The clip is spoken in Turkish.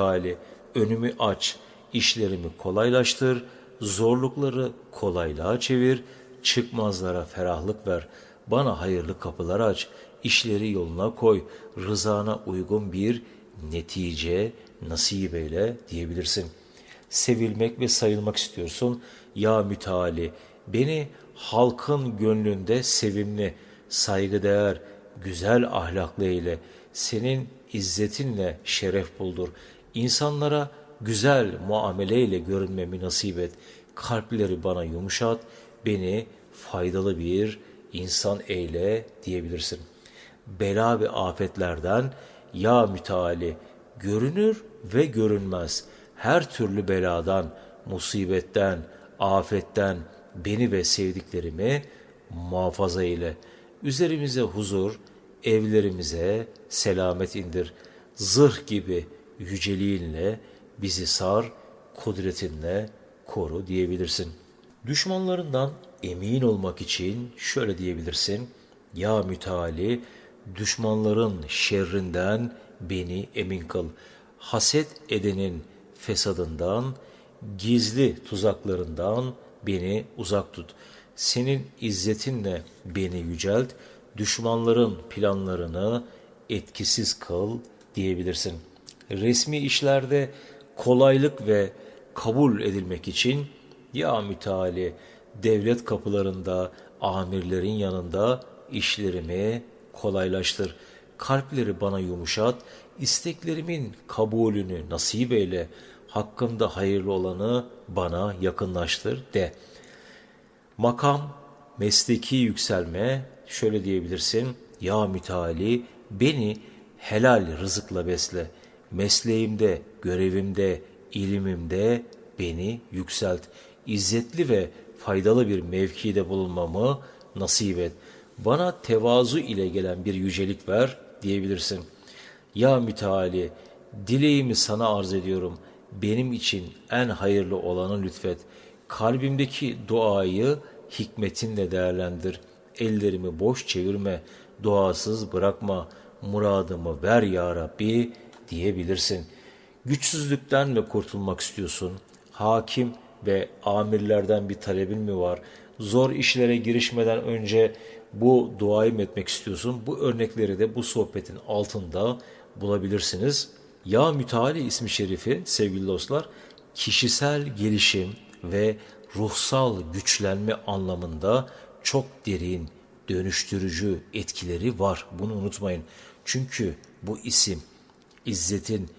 hali önümü aç, işlerimi kolaylaştır, zorlukları kolaylığa çevir, çıkmazlara ferahlık ver, bana hayırlı kapılar aç, işleri yoluna koy, rızana uygun bir netice nasip eyle diyebilirsin. Sevilmek ve sayılmak istiyorsun. Ya müteali beni halkın gönlünde sevimli, saygıdeğer, güzel ahlaklı eyle. Senin izzetinle şeref buldur. İnsanlara güzel muameleyle görünmemi nasip et. Kalpleri bana yumuşat, beni faydalı bir insan eyle diyebilirsin. Bela ve afetlerden ya müteali görünür ve görünmez her türlü beladan, musibetten, afetten beni ve sevdiklerimi muhafaza ile. Üzerimize huzur, evlerimize selamet indir. Zırh gibi yüceliğinle bizi sar, kudretinle koru diyebilirsin. Düşmanlarından emin olmak için şöyle diyebilirsin. Ya müteali düşmanların şerrinden beni emin kıl. Haset edenin fesadından, gizli tuzaklarından beni uzak tut. Senin izzetinle beni yücelt, düşmanların planlarını etkisiz kıl diyebilirsin. Resmi işlerde kolaylık ve kabul edilmek için ya müteali devlet kapılarında, amirlerin yanında işlerimi kolaylaştır. Kalpleri bana yumuşat, isteklerimin kabulünü nasip eyle, hakkımda hayırlı olanı bana yakınlaştır de. Makam, mesleki yükselme, şöyle diyebilirsin, ya müteali beni helal rızıkla besle, mesleğimde, görevimde, ilimimde beni yükselt, izzetli ve faydalı bir mevkide bulunmamı nasip et. Bana tevazu ile gelen bir yücelik ver diyebilirsin. Ya müteali, dileğimi sana arz ediyorum. Benim için en hayırlı olanı lütfet. Kalbimdeki duayı hikmetinle değerlendir. Ellerimi boş çevirme, duasız bırakma. Muradımı ver ya Rabbi diyebilirsin. Güçsüzlükten mi kurtulmak istiyorsun? Hakim ve amirlerden bir talebin mi var? Zor işlere girişmeden önce bu duayı mı etmek istiyorsun? Bu örnekleri de bu sohbetin altında bulabilirsiniz. Ya Müteali ismi şerifi sevgili dostlar kişisel gelişim ve ruhsal güçlenme anlamında çok derin, dönüştürücü etkileri var. Bunu unutmayın. Çünkü bu isim İzzetin,